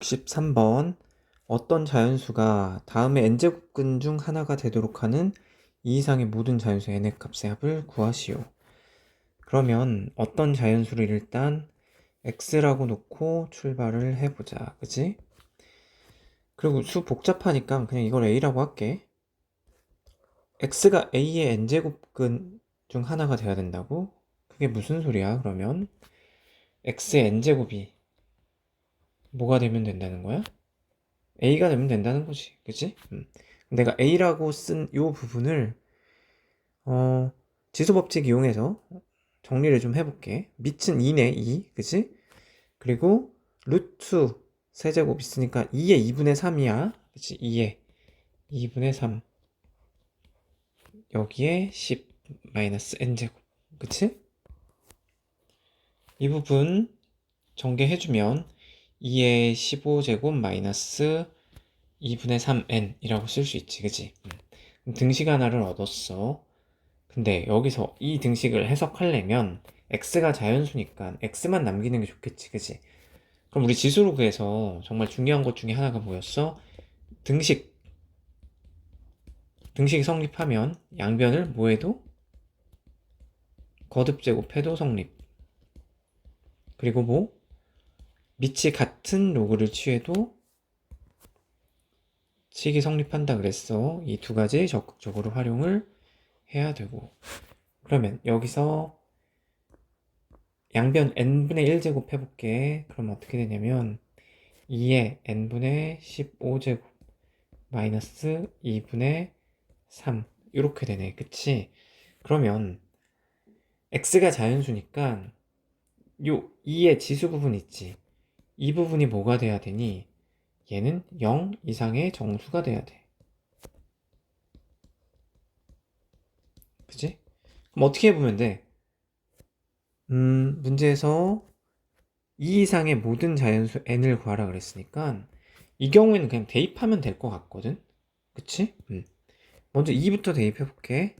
13번 어떤 자연수가 다음에 n제곱근 중 하나가 되도록 하는 이 이상의 모든 자연수 n의 값의 합을 구하시오. 그러면 어떤 자연수를 일단 x라고 놓고 출발을 해보자. 그치? 그리고 수 복잡하니까 그냥 이걸 a라고 할게. x가 a의 n제곱근 중 하나가 돼야 된다고? 그게 무슨 소리야, 그러면? x의 n제곱이 뭐가 되면 된다는 거야? a가 되면 된다는 거지. 그치? 음. 내가 a라고 쓴이 부분을 어, 지수법칙 이용해서 정리를 좀 해볼게. 밑은 2네, 2. 그치? 그리고 루트 세제곱 있으니까 2의 2분의 3이야. 그치? 2의 2분의 3. 여기에 10 마이너스 n제곱. 그치? 이 부분 전개해주면 2의 15제곱 마이너스 2분의 3n이라고 쓸 수 있지, 그지? 음. 등식 하나를 얻었어. 근데 여기서 이 등식을 해석하려면 x가 자연수니까 x만 남기는 게 좋겠지, 그지? 그럼 우리 지수로 구해서 정말 중요한 것 중에 하나가 뭐였어? 등식. 등식이 성립하면 양변을 뭐 해도? 거듭제곱해도 성립. 그리고 뭐? 밑이 같은 로그를 취해도 식이 성립한다 그랬어. 이 두 가지 적극적으로 활용을 해야 되고. 그러면 여기서 양변 n분의 1제곱 해볼게. 그럼 어떻게 되냐면 2의 n분의 15제곱 마이너스 2분의 3 이렇게 되네. 그치? 그러면 x가 자연수니까 요 2의 지수 부분 있지. 이 부분이 뭐가 돼야 되니? 얘는 0 이상의 정수가 돼야 돼. 그지? 그럼 어떻게 해보면 돼? 음, 문제에서 2 이상의 모든 자연수 n을 구하라 그랬으니까 이 경우에는 그냥 대입하면 될 것 같거든? 그치? 음. 먼저 2부터 대입해 볼게.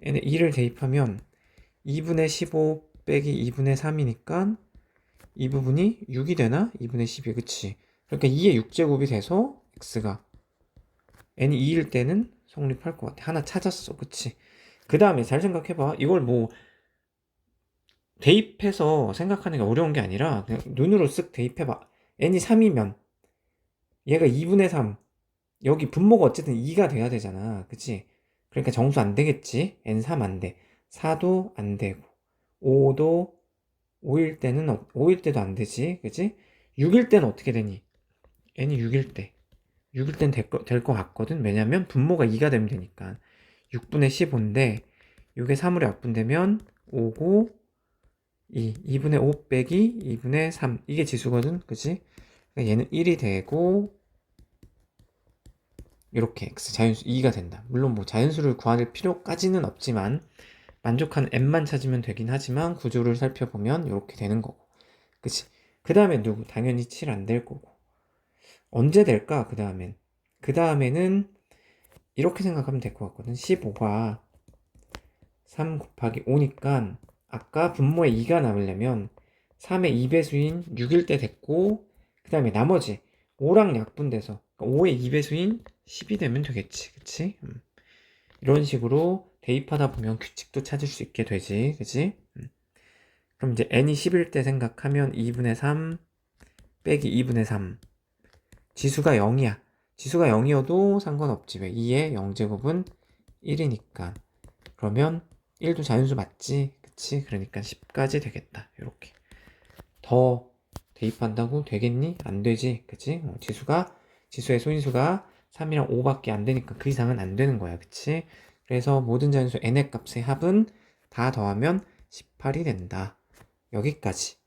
n에 2를 대입하면 2분의 15 빼기 2분의 3이니까 이 부분이 6이 되나? 2분의 12, 그치? 그러니까 2의 6제곱이 돼서 x가 n이 2일 때는 성립할 것 같아. 하나 찾았어, 그치? 그 다음에 잘 생각해봐. 이걸 뭐 대입해서 생각하는 게 어려운 게 아니라 그냥 눈으로 쓱 대입해봐. n이 3이면 얘가 2분의 3 여기 분모가 어쨌든 2가 돼야 되잖아. 그치? 그러니까 정수 안 되겠지? n3 안 돼. 4도 안 되고 5도 5일 때는 5일 때도 안 되지. 그치? 6일 때는 어떻게 되니? n이 6일 때. 6일 땐될 거, 될거 같거든. 왜냐면 분모가 2가 되면 되니까. 6분의 15인데 6에 3으로 약분되면 5고 2. 2분의 5 빼기 2분의 3. 이게 지수거든. 그치? 그러니까 얘는 1이 되고 이렇게 x 자연수 2가 된다. 물론 뭐 자연수를 구할 필요까지는 없지만 만족한 n만 찾으면 되긴 하지만 구조를 살펴보면 이렇게 되는 거고. 그치? 그 다음에 누구? 당연히 7 안 될 거고. 언제 될까? 그 다음엔. 그 다음에는 이렇게 생각하면 될 것 같거든. 15가 3 곱하기 5니까 아까 분모에 2가 남으려면 3의 2배수인 6일 때 됐고 그 다음에 나머지 5랑 약분돼서 5의 2배수인 10이 되면 되겠지. 그치? 음. 이런 식으로 대입하다 보면 규칙도 찾을 수 있게 되지. 그치? 음. 그럼 이제 n이 10일 때 생각하면 2분의 3 빼기 2분의 3 지수가 0이야. 지수가 0이어도 상관없지. 왜? 2의 0제곱은 1이니까. 그러면 1도 자연수 맞지? 그치? 그러니까 10까지 되겠다. 이렇게. 더 대입한다고 되겠니? 안 되지. 그치? 어, 지수가, 지수의 소인수가 3이랑 5밖에 안 되니까 그 이상은 안 되는 거야. 그치? 그래서 모든 자연수 n의 값의 합은 다 더하면 18이 된다. 여기까지.